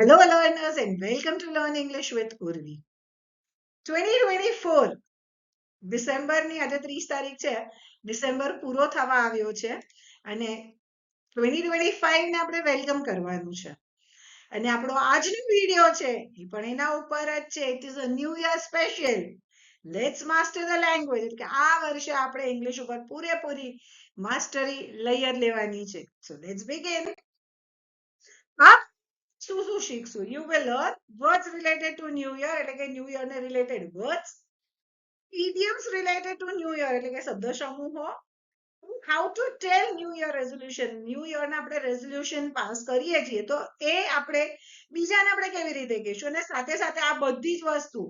Hello, learners, and welcome to Learn English with Urvi. 2024 ડિસેમ્બરની આજે ત્રીસ તારીખ છે. ડિસેમ્બર પૂરો થવા આવ્યો છે અને 2025 ને આપણે વેલકમ કરવાનું છે. અને આપણો આજનો વીડિયો છે એ પણ એના ઉપર જ છે. It is a new year special let's master the language એટલે આ વર્ષે આપણે ઇંગ્લિશ ઉપર પૂરેપૂરી માસ્ટરી લઈ લેવાની છે. સો લેટ્સ બિગિન આપ શું શું શીખશું you will learn words related to new year એટલે કે ન્યુ યર ને related words idioms related to new year એટલે કે શબ્દ સમૂહો. How to tell new year resolution new year ના આપણે રેઝોલ્યુશન પાસ કરીએ છીએ, તો એ આપણે બીજાને આપણે કેવી રીતે કહીશું? અને સાથે સાથે આ બધી જ વસ્તુ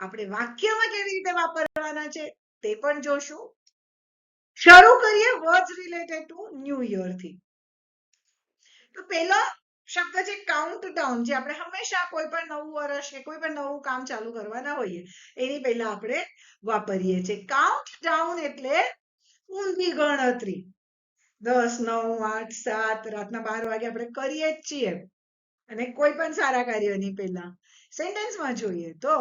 આપણે વાક્યમાં કેવી રીતે વાપરવાના છે, તે પણ જોશું. શરૂ કરીએ વર્ડ્સ રિલેટેડ ટુ ન્યુ યરથી. તો પહેલો શબ્દ છે કાઉન્ટ ડાઉન જે આપણે હંમેશા કોઈ પણ નવું વર્ષ કે કોઈ પણ નવું કામ ચાલુ કરવાના હોઈએ, એની પહેલા આપણે વાપરીએ છીએ. કાઉન્ટડાઉન એટલે ઊંધી ગણતરી. દસ, નવ, આઠ, સાત, રાતના બાર વાગે આપણે કરીએ જ છીએ. અને કોઈ પણ સારા કાર્યની પહેલા સેન્ટેન્સમાં જોઈએ તો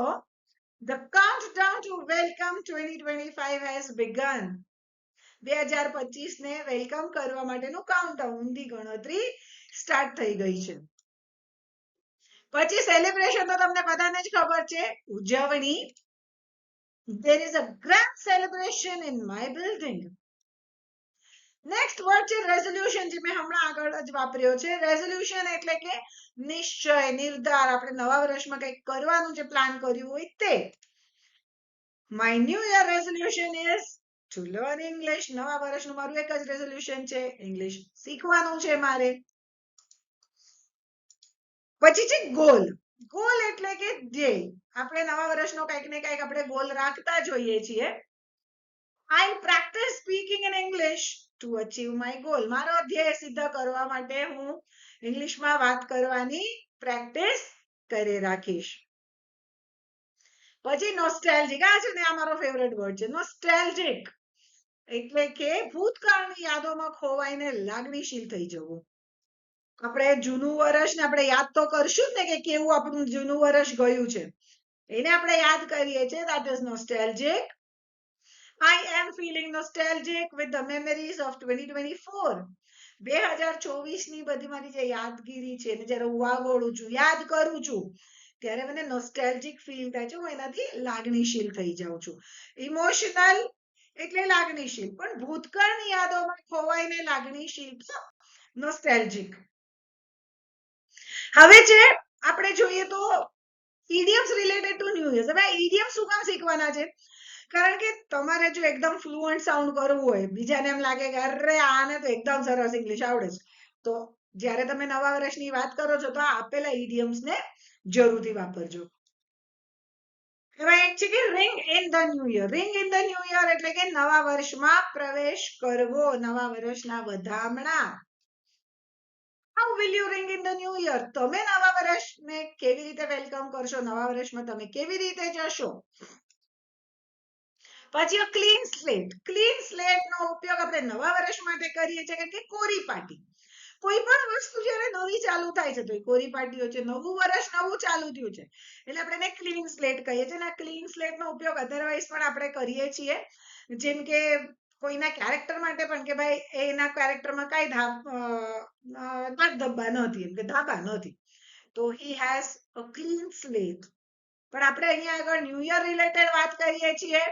the to welcome twenty twenty five has begun બે હજાર પચીસ ને વેલકમ કરવા માટેનું કાઉન્ટ ઊંધી ગણતરી સ્ટાર્ટ થઈ ગઈ છે. પછી સેલિબ્રેશન તો તમને બધાને જ ખબર છે, ઉજવણી. There is a grand celebration in my building. Next word છે રેઝોલ્યુશન જે મેં હમણાં આગળ જ વાપર્યો છે. રેઝોલ્યુશન એટલે કે નિશ્ચય, નિર્ધાર. આપણે નવા વર્ષમાં કંઈક કરવાનું જે પ્લાન કર્યું હોય તે. My new year resolution is to learn English નવા વર્ષનું મારું એક જ રેઝોલ્યુશન છે ઇંગ્લિશ શીખવાનું છે મારે. પછી છે ગોલ ગોલ એટલે કે ધ્યેય. આપણે નવા વર્ષનો કંઈક ને કંઈક આપણે ગોલ રાખતા જોઈએ છીએ. I practice speaking in English to achieve my goal મારો ધ્યેય સિદ્ધ કરવા માટે હું ઇંગ્લિશમાં વાત કરવાની પ્રેક્ટિસ કરી રાખીશ. પછી નોસ્ટેલ્જિક આ છે ને આ મારો ફેવરેટ વર્ડ છે. નોસ્ટેલ્જિક એટલે કે ભૂતકાળની યાદોમાં ખોવાઈને લાગણીશીલ થઈ જવું. આપણે જૂનું વર્ષ ને આપણે યાદ તો કરશું ને કે કેવું આપણું જૂનું વર્ષ ગયું છે. એને આપણે યાદ કરીએ છીએ. That is nostalgic. I am feeling nostalgic with the memories of 2024 બે હજાર ચોવીસની બધી મારી જે યાદગીરી છે ને જ્યારે હું વાગોળું છું, યાદ કરું છું, ત્યારે મને નોસ્ટેલ્જિક ફીલ થાય છે. હું એનાથી લાગણીશીલ થઈ જાઉં છું. ઇમોશનલ એટલે લાગણીશીલ પણ ભૂતકાળની યાદોમાં ખોવાઈને લાગણીશીલ નોસ્ટેલ્જિક હવે છે, આપણે જોઈએ તો idioms related to new years હવે ઇડિયમ શું કામ શીખવાના છે? કારણ કે તમારે જો એકદમ ફ્લુઅન્ટ સાઉન્ડ કરવું હોય, બીજાને એમ લાગે કે અરે આને તો એકદમ સરસ ઇંગ્લિશ આવડે છે. તો જ્યારે તમે નવા વર્ષની વાત કરો છો, તો આ આપેલા ઇડિયમ્સ ને જરૂરથી વાપરજો. છે ring in the new year ring in the new year એટલે કે નવા વર્ષમાં પ્રવેશ કરવો. નવા વર્ષના વધામણા. How will you ring in the new year તમે નવા વર્ષને કેવી રીતે વેલકમ કરશો? નવા વર્ષમાં તમે કેવી રીતે જશો? પછી ક્લીન સ્લેટ ક્લીન સ્લેટ નો ઉપયોગ આપણે નવા વર્ષ માટે કરીએ છીએ કે કોરી પાટી કોઈ પણ વસ્તુ જયારે નવી ચાલુ થાય છે, તો એ કોરી પાટીઓ છે, નવું વર્ષ નવું ચાલુ થયું છે. એટલે આપણે એને ક્લીન સ્લેટ કહીએ છીએ. અને ક્લીન સ્લેટ નો ઉપયોગ અધરવાઇઝ પણ આપણે કરીએ છીએ. જેમ કે કોઈના કેરેક્ટર માટે પણ કે ભાઈ એના કેરેક્ટરમાં કઈ ધાબ ધબ્બા નથી એમ કે ધાબા નથી તો he has a clean slate પણ આપણે અહીંયા આગળ ન્યુ યર રિલેટેડ વાત કરીએ છીએ.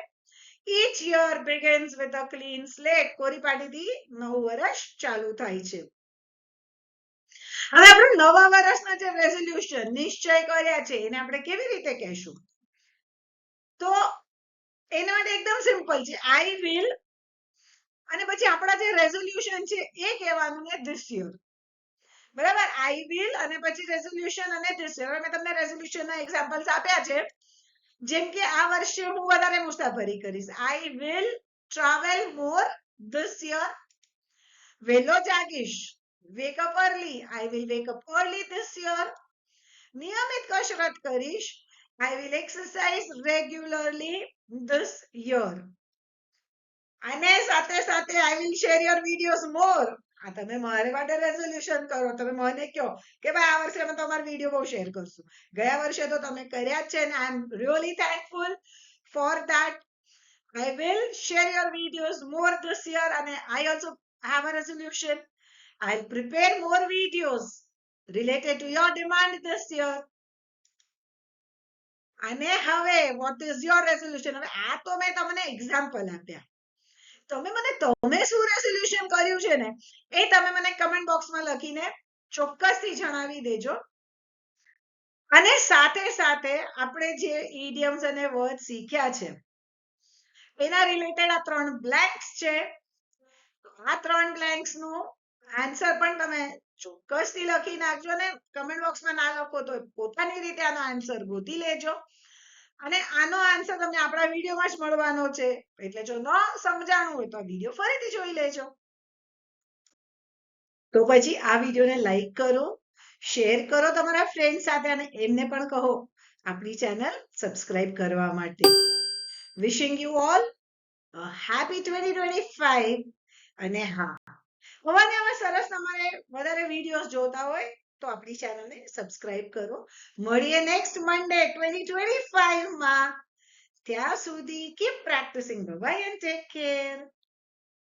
Each year begins with a clean slate. કોરી પાટીથી નવું વર્ષ ચાલુ થાય છે. હવે આપણે નવા વર્ષના જે રેઝોલ્યુશન નિશ્ચય કર્યા છે, એને આપણે કેવી રીતે કહેશું? તો એના માટે એકદમ સિમ્પલ છે. આઈ વિલ અને પછી આપણા જે રેઝોલ્યુશન છે, એ કહેવાનું ને ધીસ યર બરાબર? આઈ વિલ અને પછી રેઝોલ્યુશન અને ધીસ યર મેં તમને રેઝોલ્યુશન ના એક્ઝામ્પલ્સ આપ્યા છે. જેમ કે આ વર્ષે હું વધારે મુસાફરી કરીશ. I will travel more this year વહેલો જાગીશ. Wake up early I will wake up early this year નિયમિત કસરત કરીશ I will exercise regularly this year અને સાથે સાથે I will share your videos more આ તમે મારે માટે રેઝોલ્યુશન કરો તમે મને કહો કે ભાઈ આ વર્ષે અમે તમારો વીડિયો બહુ શેર કરશું ગયા વર્ષે તો તમે કર્યા છે ને I am really thankful for that I will share your videos more this year and I also have a resolution. I'll prepare more videos related to your demand this year. અને હવે વોટ ઇઝ યોર રેઝોલ્યુશન હવે આ તો મેં તમને example આપ્યા. તમે મને, તમે શું રેઝોલ્યુશન કર્યું છે ને, એ તમે મને કમેન્ટ બોક્સમાં લખીને ચોક્કસથી જણાવી દેજો. અને સાથે સાથે આપણે જે ઇડિયમ્સ અને વર્ડ શીખ્યા છે, એના રિલેટેડ આ ત્રણ બ્લેન્ક્સ છે. આ ત્રણ બ્લેન્ક્સનું આન્સર પણ તમે ચોક્કસથી લખી નાખજો ને કમેન્ટ બોક્સમાં ના લખો તો પોતાની રીતે આનો આન્સર ગોતી લેજો. અને આનો આન્સર તમને આપણા વિડીયોમાં જ મળવાનો છે. એટલે જો ન સમજાણું હોય તો વીડિયો ફરીથી જોઈ લેજો. તો પછી આ વિડીયોને લાઈક કરો શેર કરો તમારા ફ્રેન્ડ સાથે અને એમને પણ કહો આપણી ચેનલ સબસ્ક્રાઇબ કરવા માટે. Wishing you all happy twenty twenty five અને હા. હવે હવે સરસ તમારે વધારે વિડીયોઝ જોતા હોય, તો આપણી ચેનલને સબસ્ક્રાઇબ કરો. મળીએ નેક્સ્ટ મંડે 2025 માં. ત્યાં સુધી keep practicing bye and take care